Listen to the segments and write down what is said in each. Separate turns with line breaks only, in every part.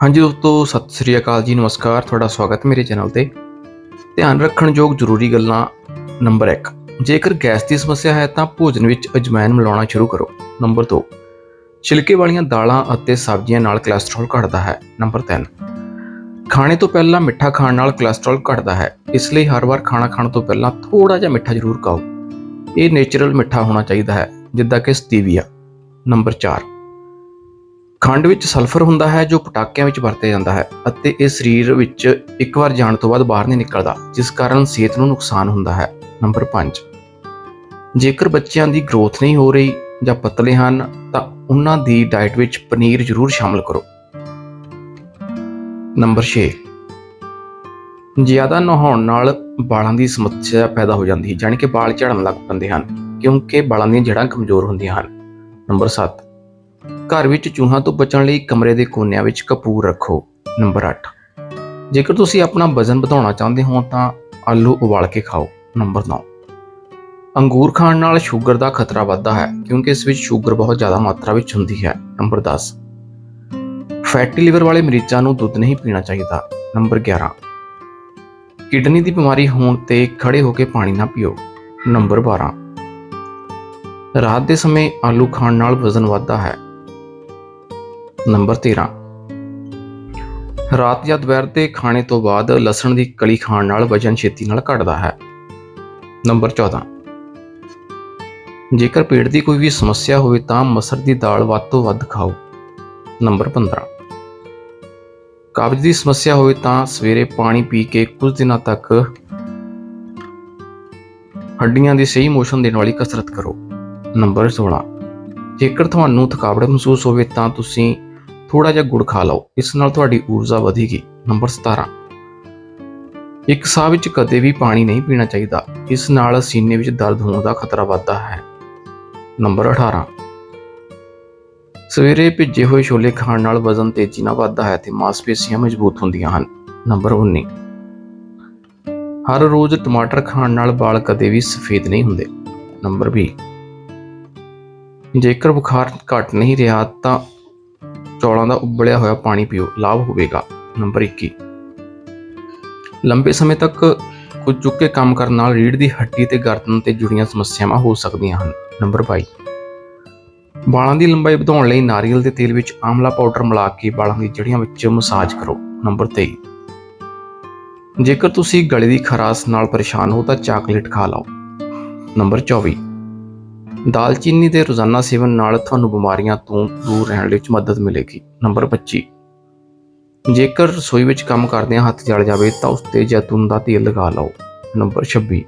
ਹਾਂਜੀ ਦੋਸਤੋ, ਸਤਿ ਸ੍ਰੀ ਅਕਾਲ ਜੀ, ਨਮਸਕਾਰ। ਤੁਹਾਡਾ ਸਵਾਗਤ ਮੇਰੇ ਚੈਨਲ ਤੇ। ਧਿਆਨ ਰੱਖਣ ਯੋਗ ਜ਼ਰੂਰੀ ਗੱਲਾਂ ਨੰਬਰ 1 ਜੇਕਰ ਗੈਸ ਦੀ ਸਮੱਸਿਆ ਹੈ, ਤਾਂ ਭੋਜਨ ਵਿੱਚ ਅਜਵਾਇਨ ਮਿਲਾਉਣਾ ਸ਼ੁਰੂ ਕਰੋ। ਨੰਬਰ 2 ਛਿਲਕੇ ਵਾਲੀਆਂ ਦਾਲਾਂ ਅਤੇ ਸਬਜ਼ੀਆਂ ਨਾਲ ਕੋਲੇਸਟ੍ਰੋਲ ਘਟਦਾ ਹੈ। ਨੰਬਰ 3 ਖਾਣੇ ਤੋਂ ਪਹਿਲਾਂ ਮਿੱਠਾ ਖਾਣ ਨਾਲ ਕੋਲੇਸਟ੍ਰੋਲ ਘਟਦਾ ਹੈ। ਇਸ ਲਈ ਹਰ ਵਾਰ ਖਾਣਾ ਖਾਣ ਤੋਂ ਪਹਿਲਾਂ ਥੋੜਾ ਜਿਹਾ ਮਿੱਠਾ ਜ਼ਰੂਰ ਖਾਓ। ਇਹ ਨੇਚਰਲ ਮਿੱਠਾ ਹੋਣਾ ਚਾਹੀਦਾ ਹੈ, ਜਿੱਦਾਂ ਕਿ ਸਟੀਵੀਆ ਨੰਬਰ 4 ਖੰਡ ਵਿੱਚ ਸਲਫਰ ਹੁੰਦਾ ਹੈ ਜੋ ਪਟਾਕਿਆਂ ਵਿੱਚ ਵਰਤਿਆ ਜਾਂਦਾ ਹੈ ਅਤੇ ਇਹ ਸਰੀਰ ਵਿੱਚ ਇੱਕ ਵਾਰ ਜਾਣ ਤੋਂ ਬਾਅਦ ਬਾਹਰ ਨਹੀਂ ਨਿਕਲਦਾ, ਜਿਸ ਕਾਰਨ ਸਿਹਤ ਨੂੰ ਨੁਕਸਾਨ ਹੁੰਦਾ ਹੈ। ਨੰਬਰ 5 ਜੇਕਰ ਬੱਚਿਆਂ ਦੀ ਗਰੋਥ ਨਹੀਂ ਹੋ ਰਹੀ ਜਾਂ ਪਤਲੇ ਹਨ, ਤਾਂ ਉਹਨਾਂ ਦੀ ਡਾਈਟ ਵਿੱਚ ਪਨੀਰ ਜ਼ਰੂਰ ਸ਼ਾਮਲ ਕਰੋ। ਨੰਬਰ 6 ਜ਼ਿਆਦਾ ਨਹਾਉਣ ਨਾਲ ਵਾਲਾਂ ਦੀ ਸਮੱਸਿਆ ਪੈਦਾ ਹੋ ਜਾਂਦੀ ਹੈ, ਜਾਣੀ ਕਿ ਵਾਲ ਝੜਨ ਲੱਗ ਪੈਂਦੇ ਹਨ, ਕਿਉਂਕਿ ਵਾਲਾਂ ਦੀਆਂ ਜੜ੍ਹਾਂ ਕਮਜ਼ੋਰ ਹੁੰਦੀਆਂ ਹਨ। ਨੰਬਰ 7 ਘਰ ਵਿੱਚ ਚੂਹਾਂ ਤੋਂ ਬਚਣ ਲਈ ਕਮਰੇ ਦੇ ਕੋਨਿਆਂ ਵਿੱਚ ਕਪੂਰ ਰੱਖੋ। ਨੰਬਰ 8 ਜੇਕਰ ਤੁਸੀਂ ਆਪਣਾ ਵਜ਼ਨ ਵਧਾਉਣਾ ਚਾਹੁੰਦੇ ਹੋ ਤਾਂ ਆਲੂ ਉਬਾਲ ਕੇ ਖਾਓ। ਨੰਬਰ 9 ਅੰਗੂਰ ਖਾਣ ਨਾਲ ਸ਼ੂਗਰ ਦਾ ਖਤਰਾ ਵੱਧਦਾ ਹੈ, ਕਿਉਂਕਿ ਇਸ ਵਿੱਚ ਸ਼ੂਗਰ ਬਹੁਤ ਜ਼ਿਆਦਾ ਮਾਤਰਾ ਵਿੱਚ ਹੁੰਦੀ ਹੈ। ਨੰਬਰ 10 ਫੈਟੀ ਲਿਵਰ ਵਾਲੇ ਮਰੀਜ਼ਾਂ ਨੂੰ ਦੁੱਧ ਨਹੀਂ ਪੀਣਾ ਚਾਹੀਦਾ। ਨੰਬਰ 11 ਕਿਡਨੀ ਦੀ ਬਿਮਾਰੀ ਹੋਣ ਤੇ ਖੜੇ ਹੋ ਕੇ ਪਾਣੀ ਨਾ ਪੀਓ। ਨੰਬਰ 12 ਰਾਤ ਦੇ ਸਮੇਂ ਆਲੂ ਖਾਣ ਨਾਲ ਵਜ਼ਨ ਵੱਧਦਾ ਹੈ ਨੰਬਰ 13 ਰਾਤ ਜਾਂ ਦੁਪਹਿਰ ਦੇ ਖਾਣੇ ਤੋਂ ਬਾਅਦ ਲਸਣ ਦੀ ਕਲੀ ਖਾਣ ਨਾਲ ਵਜਨ ਛੇਤੀ ਨਾਲ ਘਟਦਾ ਹੈ। ਨੰਬਰ 14 ਜੇਕਰ ਪੇਟ ਦੀ ਕੋਈ ਵੀ ਸਮੱਸਿਆ ਹੋਵੇ ਤਾਂ ਮਸਰ ਦੀ ਦਾਲ ਵੱਧ ਤੋਂ ਵੱਧ ਖਾਓ। ਨੰਬਰ 15 ਕਬਜ਼ ਦੀ ਸਮੱਸਿਆ ਹੋਵੇ ਤਾਂ ਸਵੇਰੇ ਪਾਣੀ ਪੀ ਕੇ ਕੁਝ ਦਿਨਾਂ ਤੱਕ ਹੱਡੀਆਂ ਦੀ ਸਹੀ ਮੋਸ਼ਨ ਦੇਣ ਵਾਲੀ ਕਸਰਤ ਕਰੋ। ਨੰਬਰ 16 ਜੇਕਰ ਤੁਹਾਨੂੰ ਥਕਾਵਟ ਮਹਿਸੂਸ ਹੋਵੇ ਤਾਂ ਤੁਸੀਂ ਥੋੜਾ ਜਿਹਾ ਗੁੜ ਖਾ ਲਓ, ਇਸ ਨਾਲ ਤੁਹਾਡੀ ਊਰਜਾ ਵਧੇਗੀ। ਨੰਬਰ 17 ਇੱਕ ਸਾਹ ਵਿੱਚ ਕਦੇ ਵੀ ਪਾਣੀ ਨਹੀਂ ਪੀਣਾ ਚਾਹੀਦਾ, ਇਸ ਨਾਲ ਸੀਨੇ ਵਿੱਚ ਦਰਦ ਹੋਣ ਦਾ ਖਤਰਾ ਵੱਧਦਾ ਹੈ। ਨੰਬਰ 18 ਸਵੇਰੇ ਭਿੱਜੇ ਹੋਏ ਛੋਲੇ ਖਾਣ ਨਾਲ ਵਜ਼ਨ ਤੇਜ਼ੀ ਨਾਲ ਵੱਧਦਾ ਹੈ ਤੇ ਮਾਸਪੇਸ਼ੀਆਂ ਮਜ਼ਬੂਤ ਹੁੰਦੀਆਂ ਹਨ। ਨੰਬਰ 19 ਹਰ ਰੋਜ਼ ਟਮਾਟਰ ਖਾਣ ਨਾਲ ਵਾਲ ਕਦੇ ਵੀ ਸਫੇਦ ਨਹੀਂ ਹੁੰਦੇ। ਨੰਬਰ 20 ਜੇਕਰ ਬੁਖਾਰ ਘਟ ਨਹੀਂ ਰਿਹਾ ਤਾਂ ਚੌਲਾਂ ਦਾ ਉਬਲਿਆ ਹੋਇਆ ਪਾਣੀ ਪੀਓ, ਲਾਭ ਹੋਵੇਗਾ। ਨੰਬਰ 21 ਲੰਬੇ ਸਮੇਂ ਤੱਕ ਕੁਝ ਚੁੱਕ ਕੇ ਕੰਮ ਕਰਨ ਨਾਲ ਰੀੜ੍ਹ ਦੀ ਹੱਡੀ ਤੇ ਗਰਦਨ ਤੇ ਜੁੜੀਆਂ ਸਮੱਸਿਆਵਾਂ ਹੋ ਸਕਦੀਆਂ ਹਨ। ਨੰਬਰ 22 ਵਾਲਾਂ ਦੀ ਲੰਬਾਈ ਵਧਾਉਣ ਲਈ ਨਾਰੀਅਲ ਦੇ ਤੇਲ ਵਿੱਚ ਆਮਲਾ ਪਾਊਡਰ ਮਿਲਾ ਕੇ ਵਾਲਾਂ ਦੀ ਜੜੀਆਂ ਵਿੱਚ ਮਸਾਜ ਕਰੋ। ਨੰਬਰ 23 ਜੇਕਰ ਤੁਸੀਂ ਗਲੇ ਦੀ ਖਰਾਸ਼ ਨਾਲ ਪਰੇਸ਼ਾਨ ਹੋ ਤਾਂ ਚਾਕਲੇਟ ਖਾ ਲਓ। ਨੰਬਰ 24 ਦਾਲਚੀਨੀ ਦੇ ਰੋਜ਼ਾਨਾ ਸੇਵਨ ਨਾਲ ਤੁਹਾਨੂੰ ਬਿਮਾਰੀਆਂ ਤੋਂ ਦੂਰ ਰਹਿਣ ਵਿੱਚ ਮਦਦ ਮਿਲੇਗੀ। ਨੰਬਰ 25 ਜੇਕਰ ਰਸੋਈ ਵਿੱਚ ਕੰਮ ਕਰਦਿਆਂ ਹੱਥ ਜਲ ਜਾਵੇ ਤਾਂ ਉਸ ਤੇ ਜੈਤੂਨ ਦਾ ਤੇਲ ਲਗਾ ਲਓ। ਨੰਬਰ 26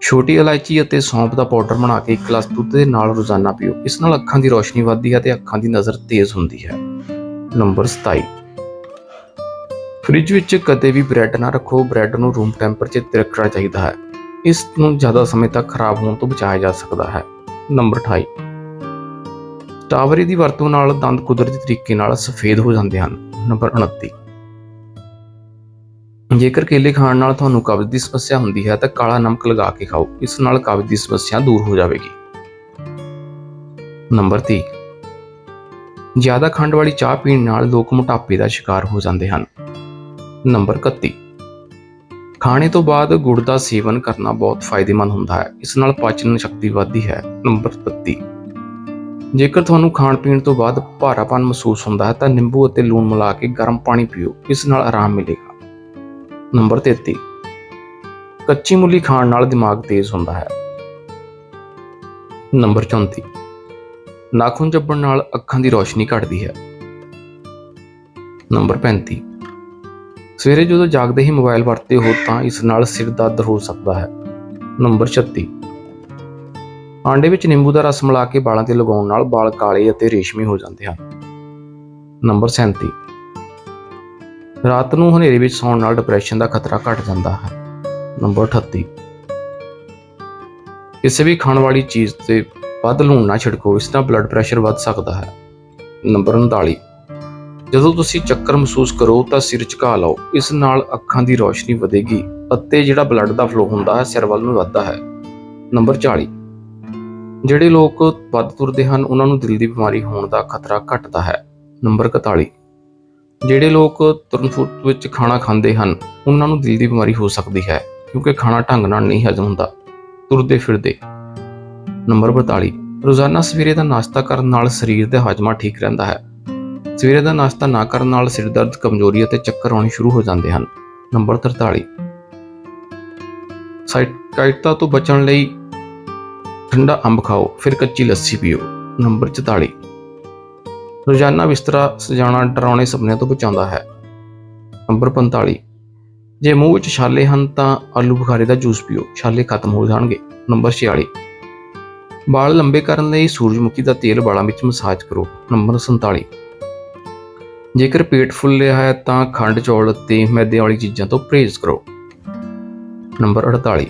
ਛੋਟੀ ਇਲਾਇਚੀ ਅਤੇ ਸੌਂਫ ਦਾ ਪਾਊਡਰ ਬਣਾ ਕੇ ਇੱਕ ਗਲਾਸ ਦੁੱਧ ਦੇ ਨਾਲ ਰੋਜ਼ਾਨਾ ਪੀਓ। ਇਸ ਨਾਲ ਅੱਖਾਂ ਦੀ ਰੋਸ਼ਨੀ ਵੱਧਦੀ ਹੈ ਤੇ ਅੱਖਾਂ ਦੀ ਨਜ਼ਰ ਤੇਜ਼ ਹੁੰਦੀ ਹੈ। ਨੰਬਰ 27 ਫ੍ਰਿਜ ਵਿੱਚ ਕਦੇ ਵੀ ਬ੍ਰੈਡ ਨਾ ਰੱਖੋ। ਬ੍ਰੈਡ ਨੂੰ ਰੂਮ ਟੈਂਪਰੇਚਰ ਤੇ ਰੱਖਣਾ ਚਾਹੀਦਾ ਹੈ। ਇਸ ਨੂੰ ਜ਼ਿਆਦਾ ਸਮੇਂ ਤੱਕ ਖਰਾਬ ਹੋਣ ਤੋਂ ਬਚਾਇਆ ਜਾ ਸਕਦਾ ਹੈ। ਨੰਬਰ 28 ਟਾਵਰੇ ਦੀ ਵਰਤੋਂ ਨਾਲ ਦੰਦ ਕੁਦਰਤੀ ਤਰੀਕੇ ਨਾਲ ਸਫੇਦ ਹੋ ਜਾਂਦੇ ਹਨ। ਨੰਬਰ 29 ਜੇਕਰ ਕੇਲੇ ਖਾਣ ਨਾਲ ਤੁਹਾਨੂੰ ਕਬਜ਼ ਦੀ ਸਮੱਸਿਆ ਹੁੰਦੀ ਹੈ, ਤਾਂ ਕਾਲਾ ਨਮਕ ਲਗਾ ਕੇ ਖਾਓ। ਇਸ ਨਾਲ ਕਬਜ਼ ਦੀ ਸਮੱਸਿਆ ਦੂਰ ਹੋ ਜਾਵੇਗੀ। ਨੰਬਰ 30 ਜ਼ਿਆਦਾ ਖੰਡ ਵਾਲੀ ਚਾਹ ਪੀਣ ਨਾਲ ਲੋਕ ਮੋਟਾਪੇ ਦਾ ਸ਼ਿਕਾਰ ਹੋ ਜਾਂਦੇ ਹਨ। ਨੰਬਰ 31 ਖਾਣੇ ਤੋਂ ਬਾਅਦ ਗੁੜ ਦਾ ਸੇਵਨ ਕਰਨਾ ਬਹੁਤ ਫਾਇਦੇਮੰਦ ਹੁੰਦਾ ਹੈ। ਇਸ ਨਾਲ ਪਾਚਨ ਸ਼ਕਤੀ ਵਧਦੀ ਹੈ। ਨੰਬਰ 32 ਜੇਕਰ ਤੁਹਾਨੂੰ ਖਾਣ ਪੀਣ ਤੋਂ ਬਾਅਦ ਭਾਰਾਪਨ ਮਹਿਸੂਸ ਹੁੰਦਾ ਹੈ, ਤਾਂ ਨਿੰਬੂ ਅਤੇ ਲੂਣ ਮਿਲਾ ਕੇ ਗਰਮ ਪਾਣੀ ਪੀਓ। ਇਸ ਨਾਲ ਆਰਾਮ ਮਿਲੇਗਾ। ਨੰਬਰ 33 ਕੱਚੀ ਮੂਲੀ ਖਾਣ ਨਾਲ ਦਿਮਾਗ ਤੇਜ਼ ਹੁੰਦਾ ਹੈ। ਨੰਬਰ 34 ਨਾਖੂਨ ਚੱਬਣ ਨਾਲ ਅੱਖਾਂ ਦੀ ਰੋਸ਼ਨੀ ਘਟਦੀ ਹੈ। ਨੰਬਰ 35 ਸਵੇਰੇ ਜਦੋਂ ਜਾਗਦੇ ਹੀ ਮੋਬਾਈਲ ਵਰਤਦੇ ਹੋ ਤਾਂ ਇਸ ਨਾਲ ਸਿਰ ਦਰਦ ਹੋ ਸਕਦਾ ਹੈ। ਨੰਬਰ 36 ਆਂਡੇ ਵਿੱਚ ਨਿੰਬੂ ਦਾ ਰਸ ਮਿਲਾ ਕੇ ਵਾਲਾਂ ਤੇ ਲਗਾਉਣ ਨਾਲ ਵਾਲ ਕਾਲੇ ਅਤੇ ਰੇਸ਼ਮੀ ਹੋ ਜਾਂਦੇ ਹਨ। ਨੰਬਰ 37 ਰਾਤ ਨੂੰ ਹਨੇਰੇ ਵਿੱਚ ਸੌਣ ਨਾਲ ਡਿਪਰੈਸ਼ਨ ਦਾ ਖਤਰਾ ਘਟ ਜਾਂਦਾ ਹੈ। ਨੰਬਰ 38 ਕਿਸੇ ਵੀ ਖਾਣ ਵਾਲੀ ਚੀਜ਼ ਤੇ ਵੱਧ ਲੂਣ ਨਾ ਛਿੜਕੋ, ਇਸ ਨਾਲ ਬਲੱਡ ਪ੍ਰੈਸ਼ਰ ਵੱਧ ਸਕਦਾ ਹੈ। ਨੰਬਰ 39 ਜਦੋਂ ਤੁਸੀਂ ਚੱਕਰ ਮਹਿਸੂਸ ਕਰੋ ਤਾਂ ਸਿਰ ਝੁਕਾ ਲਓ। ਇਸ ਨਾਲ ਅੱਖਾਂ ਦੀ ਰੌਸ਼ਨੀ ਵਧੇਗੀ ਅਤੇ ਜਿਹੜਾ ਬਲੱਡ ਦਾ ਫਲੋ ਹੁੰਦਾ ਹੈ, ਸਿਰ ਵੱਲ ਨੂੰ ਵੱਧਦਾ ਹੈ। ਨੰਬਰ 40 ਜਿਹੜੇ ਲੋਕ ਵੱਧ ਤੁਰਦੇ ਹਨ, ਉਹਨਾਂ ਨੂੰ ਦਿਲ ਦੀ ਬਿਮਾਰੀ ਹੋਣ ਦਾ ਖਤਰਾ ਘਟਦਾ ਹੈ। ਨੰਬਰ 41 ਜਿਹੜੇ ਲੋਕ ਤੁਰਨ ਤੁਰਨਫੁੱਟ ਵਿੱਚ ਖਾਣਾ ਖਾਂਦੇ ਹਨ, ਉਹਨਾਂ ਨੂੰ ਦਿਲ ਦੀ ਬਿਮਾਰੀ ਹੋ ਸਕਦੀ ਹੈ, ਕਿਉਂਕਿ ਖਾਣਾ ਢੰਗ ਨਾਲ ਨਹੀਂ ਹਜਮ ਹੁੰਦਾ। ਤੁਰਦੇ ਫਿਰਦੇ। ਨੰਬਰ 42 ਰੋਜ਼ਾਨਾ ਸਵੇਰੇ ਦਾ ਨਾਸ਼ਤਾ ਕਰਨ ਨਾਲ ਸਰੀਰ ਦਾ ਹਾਜ਼ਮਾ ਠੀਕ ਰਹਿੰਦਾ ਹੈ। ਸਵੇਰੇ ਦਾ ਨਾਸ਼ਤਾ ਨਾ ਕਰਨ ਨਾਲ ਸਿਰ ਦਰਦ, ਕਮਜ਼ੋਰੀ ਅਤੇ ਚੱਕਰ ਆਉਣੇ ਸ਼ੁਰੂ ਹੋ ਜਾਂਦੇ ਹਨ। ਨੰਬਰ 43 ਸਾਈਕਾਈਟਾ ਤੋਂ ਬਚਣ ਲਈ ਠੰਡਾ ਅੰਬ ਖਾਓ, ਫਿਰ ਕੱਚੀ ਲੱਸੀ ਪੀਓ। ਨੰਬਰ 44 ਰੋਜ਼ਾਨਾ ਬਿਸਤਰਾ ਸਜਾਉਣਾ ਡਰਾਉਣੇ ਸੁਪਨਿਆਂ ਤੋਂ ਬਚਾਉਂਦਾ ਹੈ। ਨੰਬਰ 45 ਜੇ ਮੂੰਹ ਵਿੱਚ ਛਾਲੇ ਹਨ ਤਾਂ ਆਲੂ ਬੁਖਾਰੇ ਦਾ ਜੂਸ ਪੀਓ, ਛਾਲੇ ਖਤਮ ਹੋ ਜਾਣਗੇ। ਨੰਬਰ 46 ਵਾਲ ਲੰਬੇ ਕਰਨ ਲਈ ਸੂਰਜਮੁਖੀ ਦਾ ਤੇਲ ਵਾਲਾਂ ਵਿੱਚ ਮਸਾਜ ਕਰੋ। ਨੰਬਰ 47 ਜੇਕਰ ਪੇਟ ਫੁੱਲਿਆ ਹੈ ਤਾਂ ਖੰਡ ਚੌਲ ਅਤੇ ਮੈਦੇ ਵਾਲੀ ਚੀਜ਼ਾਂ ਤੋਂ ਪਰਹੇਜ਼ ਕਰੋ। ਨੰਬਰ 48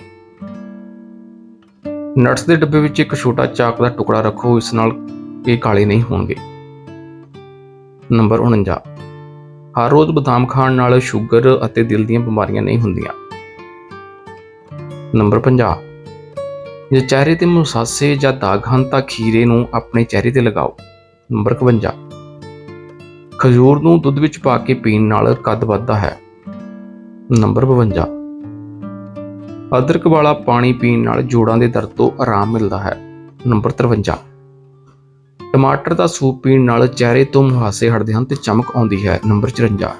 ਨਟਸ ਦੇ ਡੱਬੇ ਵਿੱਚ ਇੱਕ ਛੋਟਾ ਚਾਕ ਦਾ ਟੁਕੜਾ ਰੱਖੋ, ਇਸ ਨਾਲ ਇਹ ਕਾਲੇ ਨਹੀਂ ਹੋਣਗੇ। ਨੰਬਰ 49 ਹਰ ਰੋਜ਼ ਬਦਾਮ ਖਾਣ ਨਾਲ ਸ਼ੂਗਰ ਅਤੇ ਦਿਲ ਦੀਆਂ ਬਿਮਾਰੀਆਂ ਨਹੀਂ ਹੁੰਦੀਆਂ। ਨੰਬਰ 50 ਜੇ ਚਿਹਰੇ ਤੇ ਮੁਸਾਸੇ ਜਾਂ ਦਾਗ ਹਨ ਤਾਂ ਖੀਰੇ ਨੂੰ ਆਪਣੇ ਚਿਹਰੇ ਤੇ ਲਗਾਓ। ਨੰਬਰ 51 ਖਜੂਰ ਨੂੰ ਦੁੱਧ ਵਿੱਚ ਪਾ ਕੇ ਪੀਣ ਨਾਲ ਕੱਦ ਵੱਧਦਾ ਹੈ। ਨੰਬਰ 52 ਅਦਰਕ ਵਾਲਾ ਪਾਣੀ ਪੀਣ ਨਾਲ ਜੋੜਾਂ ਦੇ ਦਰਦ ਤੋਂ ਆਰਾਮ ਮਿਲਦਾ ਹੈ। ਨੰਬਰ 53 ਟਮਾਟਰ ਦਾ ਸੂਪ ਪੀਣ ਨਾਲ ਚਿਹਰੇ ਤੋਂ ਮੁਹਾਸੇ ਹਟਦੇ ਹਨ ਤੇ ਚਮਕ ਆਉਂਦੀ ਹੈ। ਨੰਬਰ 54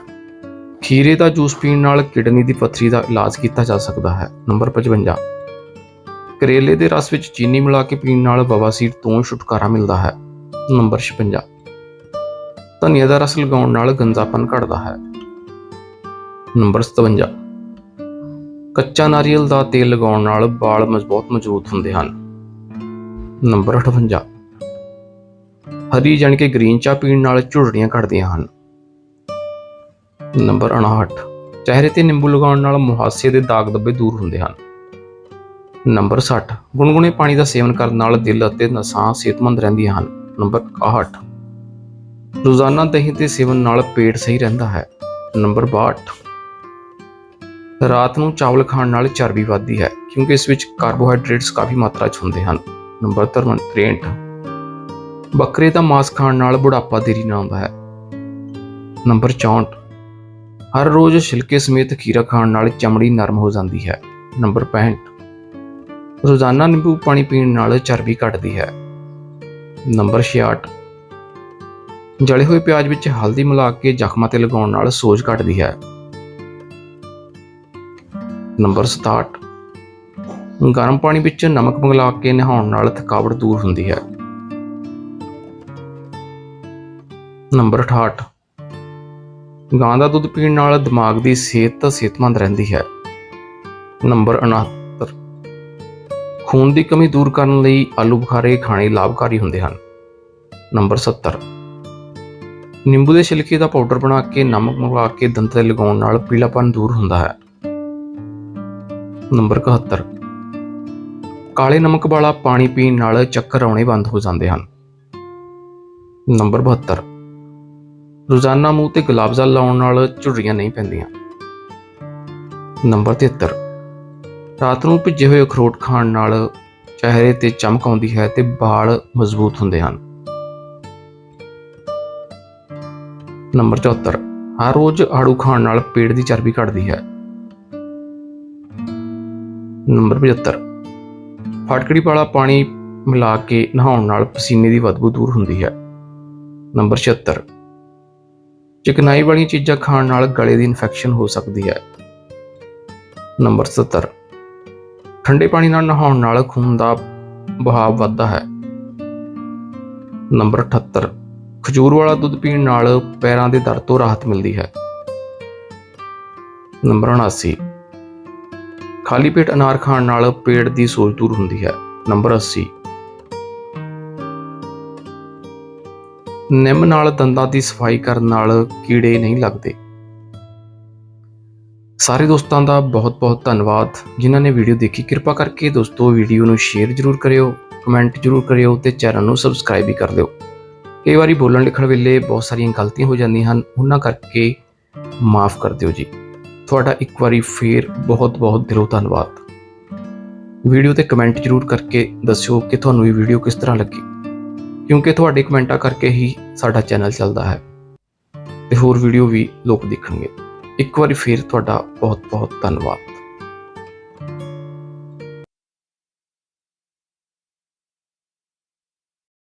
ਖੀਰੇ ਦਾ ਜੂਸ ਪੀਣ ਨਾਲ ਕਿਡਨੀ ਦੀ ਪੱਥਰੀ ਦਾ ਇਲਾਜ ਕੀਤਾ ਜਾ ਸਕਦਾ ਹੈ। ਨੰਬਰ 55 ਕਰੇਲੇ ਦੇ ਰਸ ਵਿੱਚ ਚੀਨੀ ਮਿਲਾ ਕੇ ਪੀਣ ਨਾਲ ਬਵਾਸੀਰ ਤੋਂ ਛੁਟਕਾਰਾ ਮਿਲਦਾ ਹੈ। ਨੰਬਰ 56 ਧਨੀਆ ਦਾ ਰਸ ਲਗਾਉਣ ਨਾਲ ਗੰਜਾਪਨ ਘਟਦਾ ਹੈ। ਨੰਬਰ 57 ਕੱਚਾ ਨਾਰੀਅਲ ਦਾ ਤੇਲ ਲਗਾਉਣ ਨਾਲ ਵਾਲ ਮਜ਼ਬੂਤ ਮਜ਼ਬੂਤ ਹੁੰਦੇ ਹਨ। ਨੰਬਰ 58 ਹਰੀ ਜਾਣੀ ਕਿ ਗ੍ਰੀਨ ਚਾਹ ਪੀਣ ਨਾਲ ਝੁਰੜੀਆਂ ਘਟਦੀਆਂ ਹਨ। ਨੰਬਰ 59 ਚਿਹਰੇ ਤੇ ਨਿੰਬੂ ਲਗਾਉਣ ਨਾਲ ਮੁਹਾਸੇ ਦੇ ਦਾਗ ਦੱਬੇ ਦੂਰ ਹੁੰਦੇ ਹਨ। ਨੰਬਰ 60 ਗੁਨਗੁਨੇ ਪਾਣੀ ਦਾ ਸੇਵਨ ਕਰਨ ਨਾਲ ਦਿਲ ਅਤੇ ਨਸਾਂ ਸਿਹਤਮੰਦ ਰਹਿੰਦੀਆਂ ਹਨ। ਨੰਬਰ 61 ਰੋਜ਼ਾਨਾ ਦਹੀਂ ਦੇ ਸੇਵਨ ਨਾਲ ਪੇਟ ਸਹੀ ਰਹਿੰਦਾ ਹੈ। ਨੰਬਰ 62 ਰਾਤ ਨੂੰ ਚਾਵਲ ਖਾਣ ਨਾਲ ਚਰਬੀ ਵੱਧਦੀ ਹੈ, ਕਿਉਂਕਿ ਇਸ ਵਿੱਚ ਕਾਰਬੋਹਾਈਡਰੇਟਸ ਕਾਫੀ ਮਾਤਰਾ 'ਚ ਹੁੰਦੇ ਹਨ। ਨੰਬਰ 63 ਬੱਕਰੇ ਦਾ ਮਾਸ ਖਾਣ ਨਾਲ ਬੁਢਾਪਾ ਦੇਰੀ ਨਾਲ ਆਉਂਦਾ ਹੈ। ਨੰਬਰ 64 ਹਰ ਰੋਜ਼ ਛਿਲਕੇ ਸਮੇਤ ਖੀਰਾ ਖਾਣ ਨਾਲ ਚਮੜੀ ਨਰਮ ਹੋ ਜਾਂਦੀ ਹੈ। ਨੰਬਰ 65 ਰੋਜ਼ਾਨਾ ਨਿੰਬੂ ਪਾਣੀ ਪੀਣ ਨਾਲ ਚਰਬੀ ਘਟਦੀ ਹੈ। ਨੰਬਰ 66 ਜਲੇ ਹੋਏ ਪਿਆਜ਼ ਵਿੱਚ ਹਲਦੀ ਮਿਲਾ ਕੇ ਜ਼ਖਮਾਂ ਤੇ ਲਗਾਉਣ ਨਾਲ ਸੋਜ ਘਟਦੀ ਹੈ। ਨੰਬਰ 67 ਗਰਮ ਪਾਣੀ ਵਿੱਚ ਨਮਕ ਮਿਲਾ ਕੇ ਨਹਾਉਣ ਨਾਲ ਥਕਾਵਟ ਦੂਰ ਹੁੰਦੀ ਹੈ। ਨੰਬਰ 68 ਗਾਂ ਦਾ ਦੁੱਧ ਪੀਣ ਨਾਲ ਦਿਮਾਗ ਦੀ ਸਿਹਤ ਸਿਹਤਮੰਦ ਰਹਿੰਦੀ ਹੈ। ਨੰਬਰ 69 ਖੂਨ ਦੀ ਕਮੀ ਦੂਰ ਕਰਨ ਲਈ ਆਲੂ ਬੁਖਾਰੇ ਖਾਣੇ ਲਾਭਕਾਰੀ ਹੁੰਦੇ ਹਨ। ਨੰਬਰ 70 ਨਿੰਬੂ ਦੇ ਛਿਲਕੇ ਦਾ ਪਾਊਡਰ ਬਣਾ ਕੇ, ਨਮਕ ਮਿਲਾ ਕੇ ਦੰਦ ਤੇ ਲਗਾਉਣ ਨਾਲ ਪੀਲਾਪਨ ਦੂਰ ਹੁੰਦਾ ਹੈ। ਨੰਬਰ 71 ਕਾਲੇ ਨਮਕ ਵਾਲਾ ਪਾਣੀ ਪੀਣ ਨਾਲ ਚੱਕਰ ਆਉਣੇ ਬੰਦ ਹੋ ਜਾਂਦੇ ਹਨ। ਨੰਬਰ 72 ਰੋਜ਼ਾਨਾ ਮੂੰਹ ਤੇ ਗੁਲਾਬ ਜਲ ਲਾਉਣ ਨਾਲ ਝੁਰੜੀਆਂ ਨਹੀਂ ਪੈਂਦੀਆਂ। ਨੰਬਰ 73 ਰਾਤ ਨੂੰ ਭਿੱਜੇ ਹੋਏ ਅਖਰੋਟ ਖਾਣ ਨਾਲ ਚਿਹਰੇ ਤੇ ਚਮਕ ਆਉਂਦੀ ਹੈ ਤੇ ਵਾਲ ਮਜ਼ਬੂਤ ਹੁੰਦੇ ਹਨ। ਨੰਬਰ 74 ਹਰ ਰੋਜ਼ ਆੜੂ ਖਾਣ ਨਾਲ ਪੇਟ ਦੀ ਚਰਬੀ ਘਟਦੀ ਹੈ। ਨੰਬਰ 75 ਫਟਕੜੀ ਵਾਲਾ ਪਾਣੀ ਮਿਲਾ ਕੇ ਨਹਾਉਣ ਨਾਲ ਪਸੀਨੇ ਦੀ ਬਦਬੂ ਦੂਰ ਹੁੰਦੀ ਹੈ। ਨੰਬਰ 76 ਚਿਕਨਾਈ ਵਾਲੀਆਂ ਚੀਜ਼ਾਂ ਖਾਣ ਨਾਲ ਗਲੇ ਦੀ ਇਨਫੈਕਸ਼ਨ ਹੋ ਸਕਦੀ ਹੈ। ਨੰਬਰ 70 ਠੰਡੇ ਪਾਣੀ ਨਾਲ ਨਹਾਉਣ ਨਾਲ ਖੂਨ ਦਾ ਬਹਾਵ ਵੱਧਦਾ ਹੈ। ਨੰਬਰ 78 ਖਜੂਰ ਵਾਲਾ ਦੁੱਧ ਪੀਣ ਨਾਲ ਪੈਰਾਂ ਦੇ ਦਰਦ ਤੋਂ ਰਾਹਤ ਮਿਲਦੀ ਹੈ। ਨੰਬਰ 79 ਖਾਲੀ ਪੇਟ ਅਨਾਰ ਖਾਣ ਨਾਲ ਪੇਟ ਦੀ ਸੋਜ ਦੂਰ ਹੁੰਦੀ ਹੈ। ਨੰਬਰ 80 ਨਿੰਮ ਨਾਲ ਦੰਦਾਂ ਦੀ ਸਫ਼ਾਈ ਕਰਨ ਨਾਲ ਕੀੜੇ ਨਹੀਂ ਲੱਗਦੇ। ਸਾਰੇ ਦੋਸਤਾਂ ਦਾ ਬਹੁਤ-ਬਹੁਤ ਧੰਨਵਾਦ। ਜਿਨ੍ਹਾਂ ਨੇ ਵੀਡੀਓ ਦੇਖੀ, ਕਿਰਪਾ ਕਰਕੇ ਦੋਸਤੋ ਵੀਡੀਓ ਨੂੰ ਸ਼ੇਅਰ ਜ਼ਰੂਰ ਕਰਿਓ, ਕਮੈਂਟ ਜ਼ਰੂਰ ਕਰਿਓ ਤੇ ਚੈਨਲ ਨੂੰ ਸਬਸਕ੍ਰਾਈਬ ਵੀ ਕਰ ਦਿਓ। ਕਈ ਵਾਰੀ ਬੋਲਣ ਲਿਖਣ ਵੇਲੇ ਬਹੁਤ ਸਾਰੀਆਂ ਗਲਤੀਆਂ ਹੋ ਜਾਂਦੀਆਂ ਹਨ, ਉਹਨਾਂ ਕਰਕੇ ਮਾਫ ਕਰ ਦਿਓ ਜੀ। ਤੁਹਾਡਾ ਇੱਕ ਵਾਰੀ ਫੇਰ ਬਹੁਤ-ਬਹੁਤ ਦਿਲੋਂ ਧੰਨਵਾਦ। ਵੀਡੀਓ ਤੇ ਕਮੈਂਟ ਜ਼ਰੂਰ ਕਰਕੇ ਦੱਸਿਓ ਕਿ ਤੁਹਾਨੂੰ ਇਹ ਵੀਡੀਓ ਕਿਸ ਤਰ੍ਹਾਂ ਲੱਗੀ। ਕਿਉਂਕਿ ਤੁਹਾਡੇ ਕਮੈਂਟਾਂ ਕਰਕੇ ਹੀ ਸਾਡਾ ਚੈਨਲ ਚੱਲਦਾ ਹੈ। ਤੇ ਹੋਰ ਵੀਡੀਓ ਵੀ ਲੋਕ ਦੇਖਣਗੇ। ਇੱਕ ਵਾਰੀ ਫੇਰ ਤੁਹਾਡਾ ਬਹੁਤ ਬਹੁਤ ਧੰਨਵਾਦ।